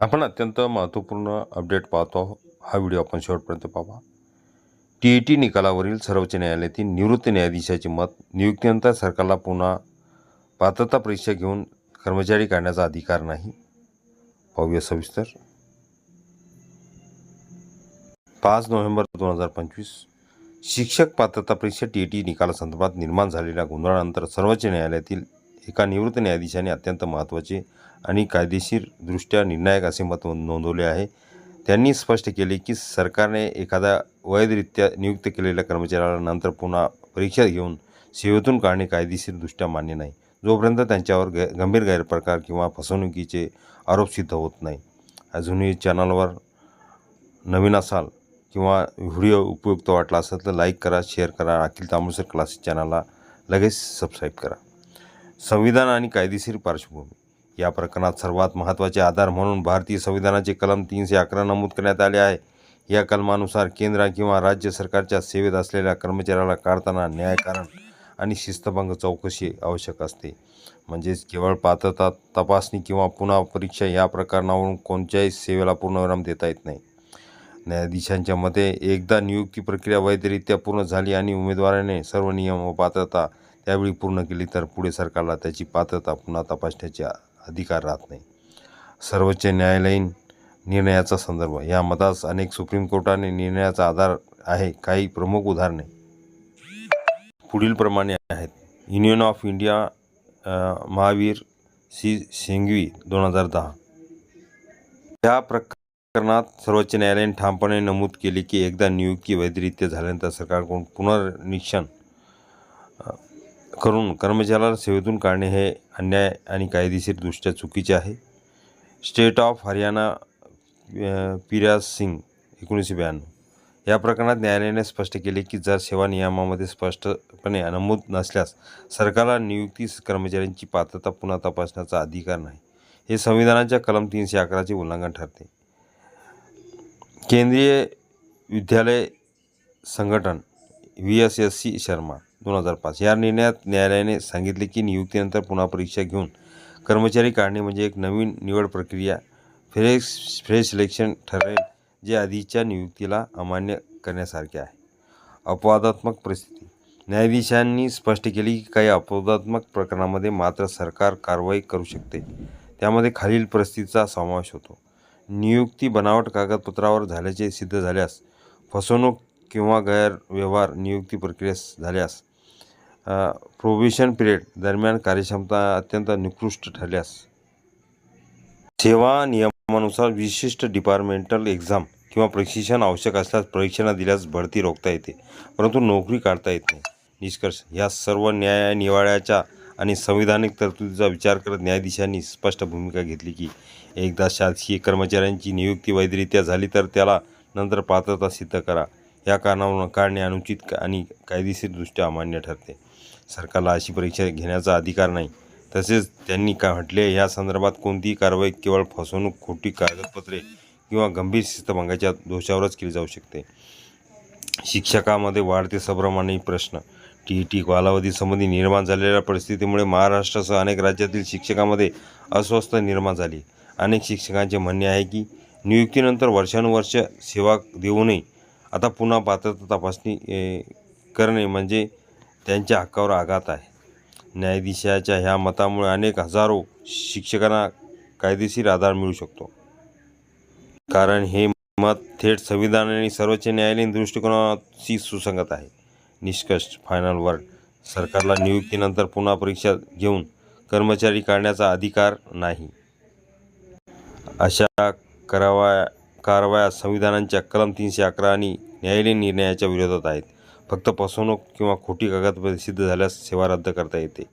आपण अत्यंत महत्त्वपूर्ण अपडेट पाहतो हा व्हिडिओ आपण शेवटपर्यंत पाहा. टी ई टी निकालावरील सर्वोच्च न्यायालयातील निवृत्त न्यायाधीशाचे मत नियुक्तीनंतर सरकारला पुन्हा पात्रता परीक्षा घेऊन कर्मचारी काढण्याचा अधिकार नाही. पाहूया सविस्तर. पाच नोव्हेंबर दोन हजार पंचवीस शिक्षक पात्रता परीक्षा टी ई टी निकालासंदर्भात निर्माण झालेल्या गोंधळानंतर सर्वोच्च न्यायालयातील एका निवृत्त न्यायाधीशाने अत्यंत महत्त्वाचे आणि कायदेशीरदृष्ट्या निर्णायक असे मत नोंदवले आहे. त्यांनी स्पष्ट केले की सरकारने एखाद्या वैधरित्या नियुक्त केलेल्या कर्मचाऱ्याला नंतर पुन्हा परीक्षा घेऊन सेवेतून काढणे कायदेशीरदृष्ट्या मान्य नाही. जोपर्यंत त्यांच्यावर गै गंभीर गैरप्रकार किंवा फसवणुकीचे आरोप सिद्ध होत नाही. अजूनही चॅनलवर नवीन असाल किंवा व्हिडिओ उपयुक्त वाटला असेल तर लाईक करा शेअर करा. अखिल तांबुसर क्लासेस चॅनलला लगेच सबस्क्राईब करा. संविधान आणि कायदेशीर पार्श्वभूमी. या प्रकरणात सर्वात महत्त्वाचे आधार म्हणून भारतीय संविधानाचे कलम तीनशे अकरा नमूद करण्यात आले आहे. या कलमानुसार केंद्र किंवा राज्य सरकारच्या सेवेत असलेल्या कर्मचाऱ्याला काढताना न्यायकारण आणि शिस्तभंग चौकशी आवश्यक असते. म्हणजेच केवळ पात्रता तपासणी किंवा पुन्हा परीक्षा या प्रकरणावरून कोणत्याही सेवेला पूर्णविराम देता येत नाही. न्यायाधीशांच्या मते एकदा नियुक्ती प्रक्रिया वैधरित्या पूर्ण झाली आणि उमेदवाराने सर्व नियम व पात्रता त्यावेळी पूर्ण केली तर पुढे सरकारला त्याची पात्रता पुन्हा तपासण्याचे अधिकार राहत नाही. सर्वोच्च न्यायालयीन निर्णयाचा संदर्भ या मतास अनेक सुप्रीम कोर्टाने निर्णयाचा आधार आहे काही प्रमुख उदाहरणे. पुढीलप्रमाणे आहेत. Union of India Mahavir C. Singhvi दोन हजार दहा. या प्रकरणात सर्वोच्च न्यायालयाने ठामपणे नमूद केले की एकदा नियुक्ती वैधरित्या झाल्यानंतर सरकारकडून पुनर्निरीक्षण करून कर्मचाऱ्याला सेवेतून काढणे हे अन्याय आणि कायदेशीरदृष्ट्या चुकीचे आहे. स्टेट ऑफ हरियाणा पिराज सिंग एकोणीसशे ब्याण्णव. या प्रकरणात न्यायालयाने स्पष्ट केले की जर सेवा नियमामध्ये स्पष्टपणे नमूद नसल्यास सरकारला नियुक्ती कर्मचाऱ्यांची पात्रता पुन्हा तपासण्याचा अधिकार नाही. हे संविधानाच्या कलम तीनशे अकराचे उल्लंघन ठरते. Kendriya Vidyalaya Sangathan V S S C Sharma दोन हजार पाच. या निर्णयात न्यायालयाने सांगितले की नियुक्तीनंतर पुन्हा परीक्षा घेऊन कर्मचारी काढणे म्हणजे एक नवीन निवड प्रक्रिया. फ्रेश फ्रेश सिलेक्शन ठरेल जे आधीच्या नियुक्तीला अमान्य करण्यासारखे आहे. अपवादात्मक परिस्थिती. न्यायाधीशांनी स्पष्ट केले की काही अपवादात्मक प्रकरणामध्ये मात्र सरकार कारवाई करू शकते. त्यामध्ये खालील परिस्थितीचा समावेश होतो. नियुक्ती बनावट कागदपत्रावर झाल्याचे सिद्ध झाल्यास फसवणूक किंवा गैरव्यवहार नियुक्ती प्रक्रियेस झाल्यास प्रोबेशन पिरियड दरम्यान कार्यक्षमता अत्यंत निकृष्ट ठरल्यास सेवा नियमानुसार विशिष्ट डिपार्टमेंटल एक्झाम किंवा प्रशिक्षण आवश्यक असल्यास परीक्षणा दिल्यास भरती रोखता येते परंतु नोकरी काढता येत नाही. निष्कर्ष या सर्व न्याय निवाड्याच्या आणि संविधानिक तरतुदीचा विचार करत न्यायाधीशांनी स्पष्ट भूमिका घेतली की एकदा शासकीय कर्मचाऱ्यांची नियुक्ती वैधरित्या झाली तर त्याला नंतर पात्रता सिद्ध करा. या कारणावरून काढणे अनुचित आणि कायदेशीरदृष्ट्या अमान्य ठरते. सरकारला अशी परीक्षा घेण्याचा अधिकार नाही. तसेच त्यांनी का म्हटले या संदर्भात कोणतीही कारवाई केवळ फसवणूक खोटी कागदपत्रे किंवा गंभीर शिस्तभंगाच्या दोषावरच केली जाऊ शकते. शिक्षकामध्ये वाढते संभ्रम प्रश्न. टी ई टी कालावधीसंबंधी निर्माण झालेल्या परिस्थितीमुळे महाराष्ट्रासह अनेक राज्यातील शिक्षकामध्ये अस्वस्थ निर्माण झाली. अनेक शिक्षकांचे म्हणणे आहे की नियुक्तीनंतर वर्षानुवर्ष सेवा देऊनही आता पुन्हा पात्रता तपासणी ए, करणे म्हणजे त्यांच्या हक्कावर आघात आहे. न्यायाधीशाच्या ह्या मतामुळे अनेक हजारो शिक्षकांना कायदेशीर आधार मिळू शकतो. कारण हे मत थेट संविधान आणि सर्वोच्च न्यायालयीन दृष्टिकोनाशी सुसंगत आहे. निष्कर्ष फायनल वर्ड सरकारला नियुक्तीनंतर पुन्हा परीक्षा घेऊन कर्मचारी काढण्याचा अधिकार नाही. अशा करावा कारवाया संविधानांच्या कलम तीनशे अकरा आणि न्यायालयीन निर्णयाच्या विरोधात आहेत. फक्त फसवणूक किंवा खोटी कागदपत्रे सिद्ध झाल्यास सेवा रद्द करता येते.